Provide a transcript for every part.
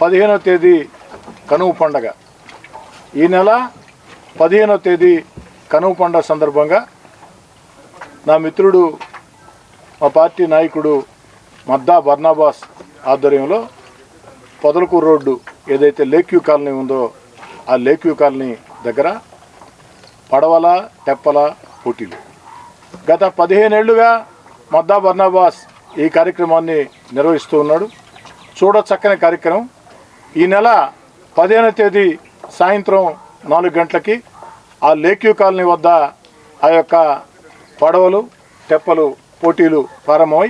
పదిహేనవ తేదీ కనువు పండగ. ఈ నెల పదిహేనవ తేదీ కనువు పండగ సందర్భంగా నా మిత్రుడు మా పార్టీ నాయకుడు మద్దా బర్నాబాస్ ఆధ్వర్యంలో పొదలకూరు రోడ్డు ఏదైతే లేక్యూ కాలనీ ఉందో ఆ లేక్యూ కాలనీ దగ్గర పడవల తెప్పల పోటీలు. గత పదిహేనేళ్ళుగా మద్దా బర్నాబాస్ ఈ కార్యక్రమాన్ని నిర్వహిస్తూ ఉన్నాడు. చూడ చక్కని కార్యక్రమం. ఈ నెల పదిహేనవ తేదీ సాయంత్రం నాలుగు గంటలకి ఆ లేక్యూ కాలనీ వద్ద ఆ యొక్క పడవలు తెప్పలు పోటీలు ప్రారంభమై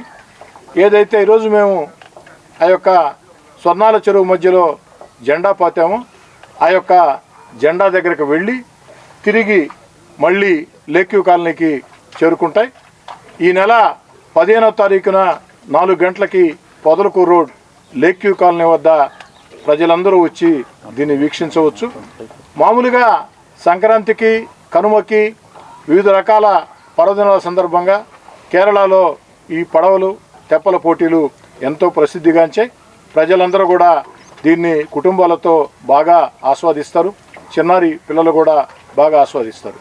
ఏదైతే ఈరోజు మేము ఆ యొక్క స్వర్ణాల చెరువు మధ్యలో జెండా పాతామో ఆ యొక్క జెండా దగ్గరకు వెళ్ళి తిరిగి మళ్ళీ లేక్యూ కాలనీకి చేరుకుంటాయి. ఈ నెల పదిహేనవ తారీఖున నాలుగు గంటలకి పొదలకూరు రోడ్ లేక్యూ కాలనీ వద్ద ప్రజలందరూ వచ్చి దీన్ని వీక్షించవచ్చు. మామూలుగా సంక్రాంతికి కనుమకి వివిధ రకాల పర్వదినాల సందర్భంగా కేరళలో ఈ పడవలు తెప్పల పోటీలు ఎంతో ప్రసిద్ధిగాంచాయి. ప్రజలందరూ కూడా దీన్ని కుటుంబాలతో బాగా ఆస్వాదిస్తారు. చిన్నారి పిల్లలు కూడా బాగా ఆస్వాదిస్తారు.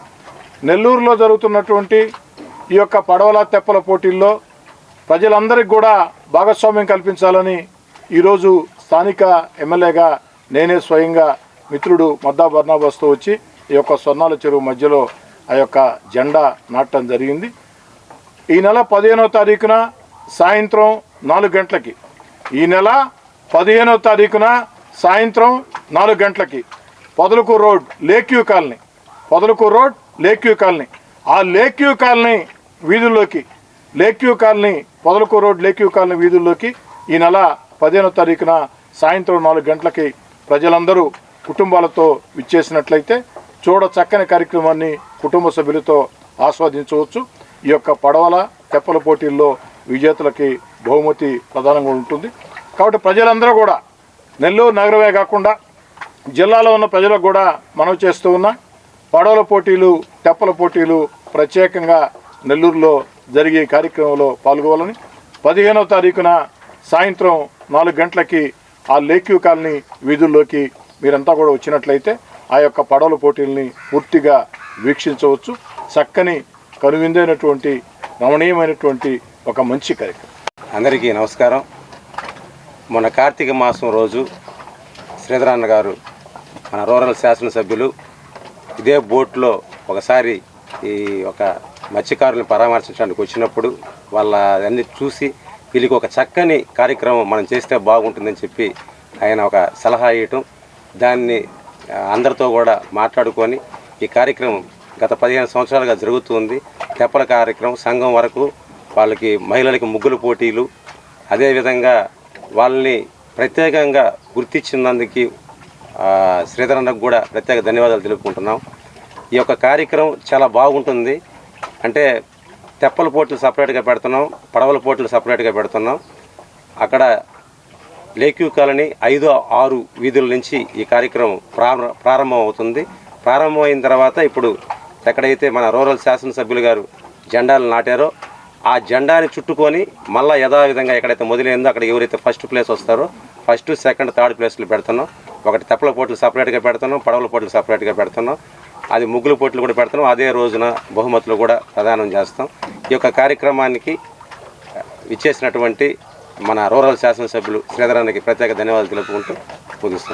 నెల్లూరులో జరుగుతున్నటువంటి ఈ యొక్క పడవల తెప్పల పోటీల్లో ప్రజలందరికీ కూడా భాగస్వామ్యం కల్పించాలని ఈరోజు స్థానిక ఎమ్మెల్యేగా నేనే స్వయంగా మిత్రుడు మద్దా బర్నాబాస్తో వచ్చి ఈ యొక్క స్వర్ణాల చెరువు మధ్యలో ఆ యొక్క జెండా నాటడం జరిగింది. ఈ నెల పదిహేనో తారీఖున సాయంత్రం నాలుగు గంటలకి ఈ నెల పదిహేనో తారీఖున సాయంత్రం నాలుగు గంటలకి Podalakuru road లేక్యూ colony Podalakuru road లేక్యూ colony. ఆ లేక్యూ కాలనీ వీధుల్లోకి లేక్యూ కాలనీ పొదలకూరు రోడ్ లేక్యూ కాలనీ వీధుల్లోకి ఈ నెల పదిహేనో తారీఖున సాయంత్రం నాలుగు గంటలకి ప్రజలందరూ కుటుంబాలతో విచ్చేసినట్లయితే చూడ చక్కని కార్యక్రమాన్ని కుటుంబ సభ్యులతో ఆస్వాదించవచ్చు. ఈ యొక్క పడవల తెప్పల పోటీల్లో విజేతలకి బహుమతి ప్రధానంగా ఉంటుంది. కాబట్టి ప్రజలందరూ కూడా నెల్లూరు నగరమే కాకుండా జిల్లాలో ఉన్న ప్రజలకు కూడా మనవి చేస్తూ ఉన్నా పడవల పోటీలు తెప్పల పోటీలు ప్రత్యేకంగా నెల్లూరులో జరిగే కార్యక్రమంలో పాల్గొవాలని. పదిహేనవ తారీఖున సాయంత్రం నాలుగు గంటలకి ఆ లేక్యూ కాలనీ వీధుల్లోకి మీరంతా కూడా వచ్చినట్లయితే ఆ యొక్క పడవల పోటీల్ని పూర్తిగా వీక్షించవచ్చు. చక్కని కనువిందైనటువంటి రమణీయమైనటువంటి ఒక మంచి కార్యక్రమం. అందరికీ నమస్కారం. మొన్న కార్తీక మాసం రోజు శ్రీధరాన్న గారు మన రూరల్ శాసనసభ్యులు ఇదే బోట్లో ఒకసారి ఈ ఒక మత్స్యకారులను పరామర్శించడానికి వచ్చినప్పుడు వాళ్ళ అన్ని చూసి వీళ్ళకి ఒక చక్కని కార్యక్రమం మనం చేస్తే బాగుంటుందని చెప్పి ఆయన ఒక సలహా ఇవ్వటం దాన్ని అందరితో కూడా మాట్లాడుకొని ఈ కార్యక్రమం గత పదిహేను సంవత్సరాలుగా జరుగుతుంది. తెప్పల కార్యక్రమం సంఘం వరకు వాళ్ళకి మహిళలకి ముగ్గుల పోటీలు అదేవిధంగా వాళ్ళని ప్రత్యేకంగా గుర్తించినందుకు శ్రీధరన్నకు కూడా ప్రత్యేక ధన్యవాదాలు తెలుపుకుంటున్నాం. ఈ యొక్క కార్యక్రమం చాలా బాగుంటుంది. అంటే తెప్పల పోట్లు సపరేట్గా పెడుతున్నాం పడవల పోట్లు సపరేట్గా పెడుతున్నాం. అక్కడ లేక్యూ కాలనీ ఐదు ఆరు వీధుల నుంచి ఈ కార్యక్రమం ప్రారంభ ప్రారంభం అవుతుంది ప్రారంభమైన తర్వాత ఇప్పుడు ఎక్కడైతే మన రూరల్ శాసనసభ్యులు గారు జెండాలు నాటారో ఆ జెండాని చుట్టుకొని మళ్ళీ యథావిధంగా ఎక్కడైతే మొదలైందో అక్కడ ఎవరైతే ఫస్ట్ ప్లేస్ వస్తారో ఫస్ట్ సెకండ్ థర్డ్ ప్లేస్లు పెడుతున్నాం. ఒకటి తెప్పల పోట్లు సపరేట్గా పెడుతున్నాం పడవల పోట్లు సపరేట్గా పెడుతున్నాం. అది ముగ్గుల పొట్లు కూడా పెడతాం. అదే రోజున బహుమతులు కూడా ప్రదానం చేస్తాం. ఈ యొక్క కార్యక్రమానికి ఇచ్చేసినటువంటి మన రూరల్ శాసనసభ్యులు శ్రీధరానికి ప్రత్యేక ధన్యవాదాలు తెలుపుకుంటూ ముగిస్తున్నాం.